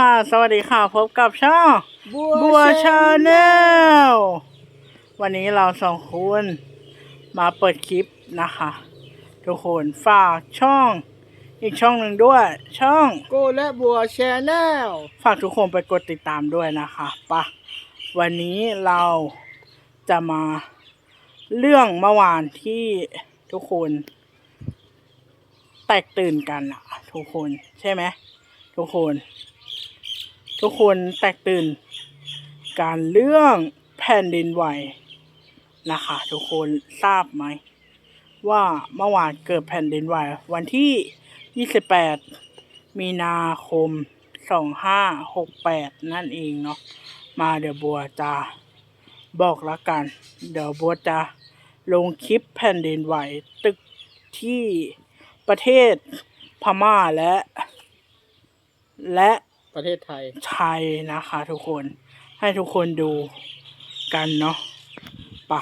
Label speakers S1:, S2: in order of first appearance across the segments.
S1: ค่ะ สวัสดีค่ะ พบกับช่อง
S2: บั
S1: บัวชาแนลวันนี้เราสองคนมาเปิดคลิปนะคะ ทุกคนฝากช่อง อีกช่องหนึ่งด้วย ช่อง
S2: โก้และบัวชแนล
S1: ฝากทุกคนไปกดติดตามด้วยนะคะปะวันนี้เราจะมาเรื่องเมื่อวานที่ทุกคน แตกตื่นกันอะทุกคนใช่ไหมทุกคน ทุกคนแตกตื่น การเรื่องแผ่นดินไหวนะคะ ทุกคนทราบไหม ว่าเมื่อวานเกิดแผ่นดินไหว วันที่ 28 มีนาคม 2568 นั่นเองเนาะมาเดี๋ยวบัวจะบอกละกัน เดี๋ยวบัวจะลงคลิปแผ่นดินไหวตึกที่ประเทศพม่าและ และ
S2: ประเทศไทย
S1: ไทยนะคะทุกคน ให้ทุกคนดูกันเนาะปะ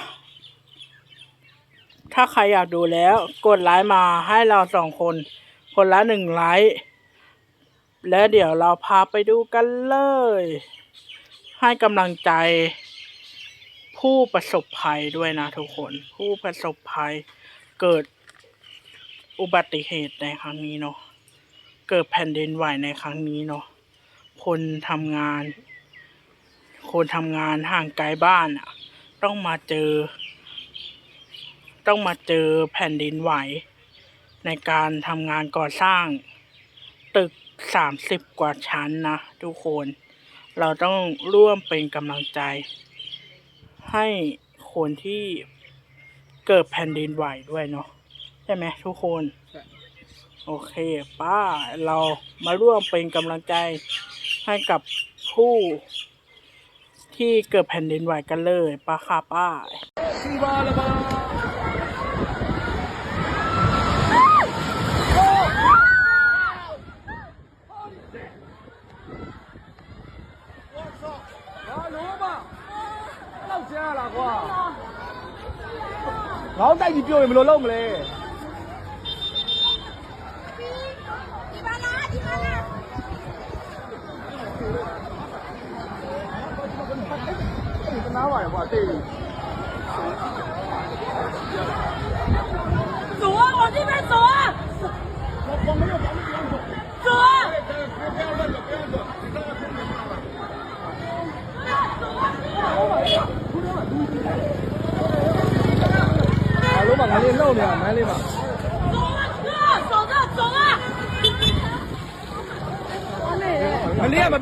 S1: ถ้าใครอยากดูแล้ว กดไลค์มาให้เราสองคน คนละหนึ่งไลค์แล้วเดี๋ยวเราพาไปดูกันเลย ให้กำลังใจ ผู้ประสบภัยด้วยนะทุกคน ผู้ประสบภัยเกิดอุบัติเหตุในครั้งนี้เนาะเกิดแผ่นดินไหวในครั้งนี้เนาะ คนทำงาน คนทำงานห่างไกลบ้านอะ ต้องมาเจอ ต้องมาเจอแผ่นดินไหว ในการทำงานก่อสร้าง ตึกสามสิบกว่าชั้นนะทุกคน เราต้องร่วมเป็นกำลังใจ ให้คนที่เกิดแผ่นดินไหวด้วยเนาะใช่ไหมทุกคน
S2: ใช่
S1: โอเค ป้า เรามาร่วมเป็นกำลังใจ ให้กับผู้ที่เกิดแผ่นดินไหวกันเลยป้าค่ะป้า
S2: ซีบาละบาလောက် 讲话对。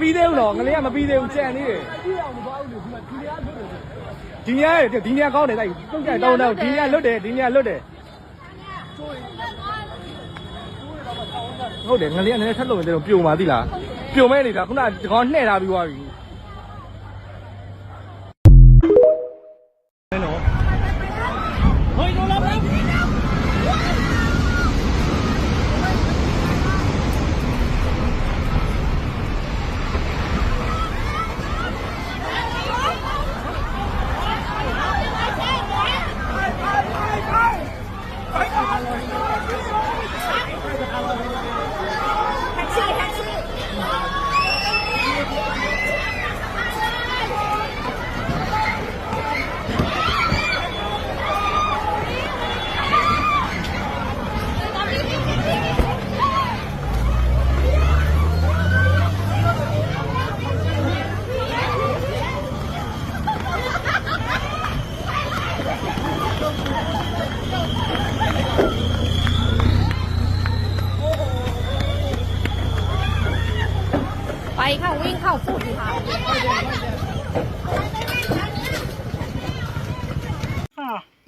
S2: ပြီးသေးဘူးနော်ငလေးကမပြီးသေးဘူးကြံနေတယ်ဒီညရဒီညကောင်းတယ်တိုက်တုတ်ကြတောင်းတော့ဒီညလွတ်တယ်ဒီညလွတ်တယ်ဟုတ်တယ်ငလေးကလည်းထက်လို့တယ်ပြုံပါသီလားပြုံမဲနေတာခုနကကောင်နှဲ့ထားပြီးသွားပြီ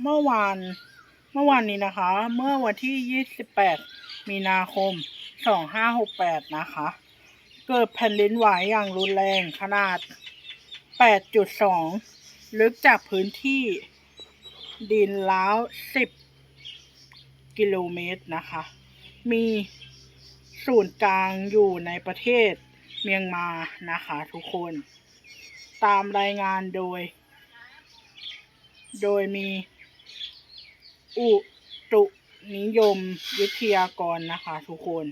S3: เมื่
S1: อวาน เมื่อวานนี้นะคะ เมื่อวันที่ 28 มีนาคม 2568 นะคะ เกิดแผ่นดินไหวอย่างรุนแรงขนาด 8.2 ลึกจากพื้นที่ดินล้าว10 กิโลเมตรนะคะ มีศูนย์กลางอยู่ในประเทศเมียงมานะคะทุกคน ตามรายงานโดย โดยมี อุตุนิยมวิทยากรนะคะทุกคน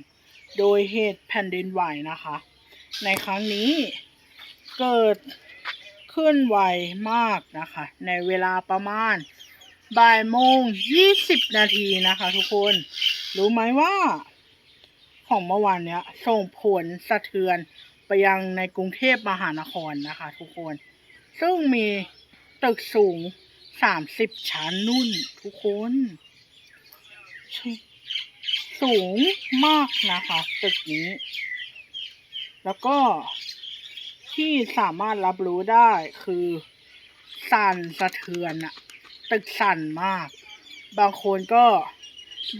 S1: โดยเหตุแผ่นดินไหวนะคะ ในครั้งนี้เกิดขึ้นไวมากนะคะ ในเวลาประมาณบ่ายโมงยี่สิบนาทีนะคะ ทุกคน รู้ไหมว่า ของเมื่อวานเนี้ยส่งผลสะเทือนไปยังในกรุงเทพมหานครนะคะ ทุกคน ซึ่งมีตึกสูง สามสิบชั้นนุ่นทุกคนสูงมากนะคะตึกนี้ แล้วก็ที่สามารถรับรู้ได้คือสั่นสะเทือนอะตึกสั่นมาก บางคนก็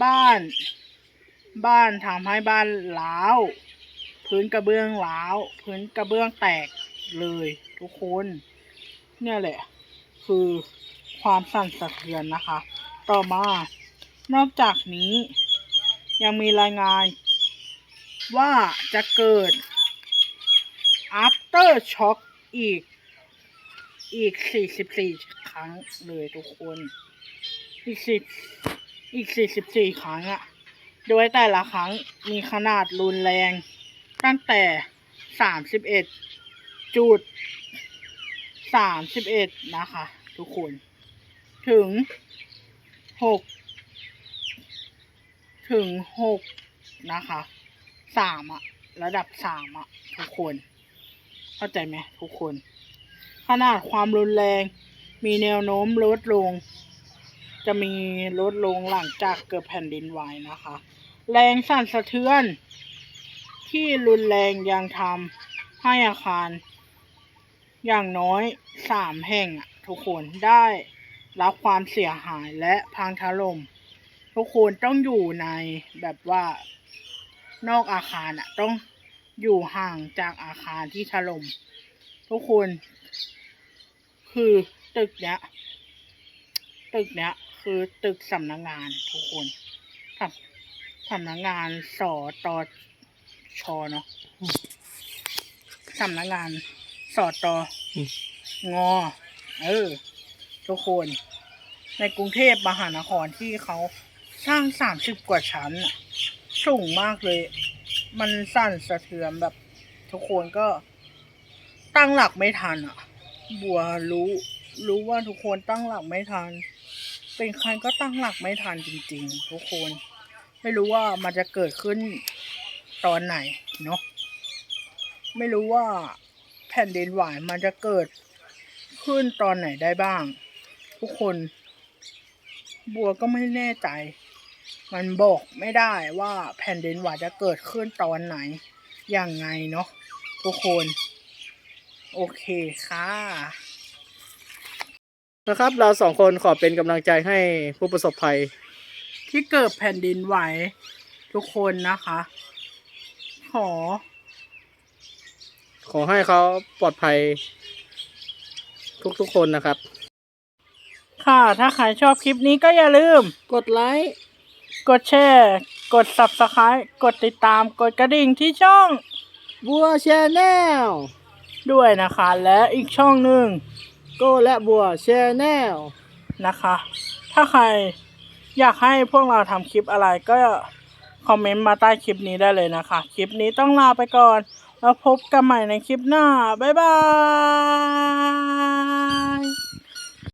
S1: บ้าน บ้านทำให้บ้านร้าวพื้นกระเบื้องร้าวพื้นกระเบื้องแตกเลยทุกคน เนี่ยแหละ คือ ความสั่นสะเทือนนะคะ ต่อมา นอกจากนี้ ยังมีรายงาน ว่าจะเกิด after shock อีก อีก 44 ครั้งเลยทุกคน อีกสิอีก 44 ครั้งอะโดยแต่ละครั้งมีขนาดรุนแรง ตั้งแต่ 31 จุด 31 นะคะ ทุกคน ถึง6ถึง6นะคะ3อะระดับ3อะทุกคน เข้าใจไหมทุกคน ขนาดความรุนแรง มีแนวโน้มลดลง จะมีลดลงหลังจากเกิดแผ่นดินไหวนะคะ แรงสั่นสะเทือน ที่รุนแรงยังทำให้อาคาร อย่างน้อยสามแห่งทุกคนได้ รับความเสียหายและพังถล่มทุกคนต้องอยู่ในแบบว่านอกอาคารอะต้องอยู่ห่างจากอาคารที่ถล่มทุกคนคือตึกเนี้ยตึกเนี้ยคือตึกสำนักงานทุกคนสำสำนักงานสอตอชอเนาะสำนักงานสอตองอเออ ทุกคน ในกรุงเทพมหานครที่เขาสร้างสามสิบกว่าชั้นสูงมากเลย มันสั่นสะเทือนแบบ ทุกคนก็ตั้งหลักไม่ทันอะ บัวรู้ รู้ว่าทุกคนตั้งหลักไม่ทัน เป็นใครก็ตั้งหลักไม่ทันจริง ๆ ทุกคน ไม่รู้ว่ามันจะเกิดขึ้นตอนไหนเนาะไม่รู้ว่าแผ่นดินไหวมันจะเกิดขึ้นตอนไหนได้บ้าง ทุกคน บัวก็ไม่แน่ใจ มันบอกไม่ได้ว่าแผ่นดินไหวจะเกิดขึ้นตอนไหน อย่างไงเนาะทุกคน โอเคค่ะ
S2: นะครับ เราสองคนขอเป็นกำลังใจให้ผู้ประสบภัย
S1: ที่เกิดแผ่นดินไหวทุกคนนะคะ ขอ
S2: ขอให้เขาปลอดภัยทุกๆคนนะครับ
S1: ค่ะ ถ้าใครชอบคลิปนี้ก็อย่าลืม
S2: กดไลค์
S1: กดแชร์ กด subscribe กดติดตาม กดกระดิ่งที่ช่อง
S2: บัวแชนแนล
S1: ด้วยนะคะ และอีกช่องหนึ่ง
S2: โก้และบัวแชนแนล
S1: นะคะ ถ้าใครอยากให้พวกเราทำคลิปอะไรก็คอมเมนต์มาใต้คลิปนี้ได้เลยนะคะ คลิปนี้ต้องลาไปก่อน แล้วพบกันใหม่ในคลิปหน้า บ๊ายบาย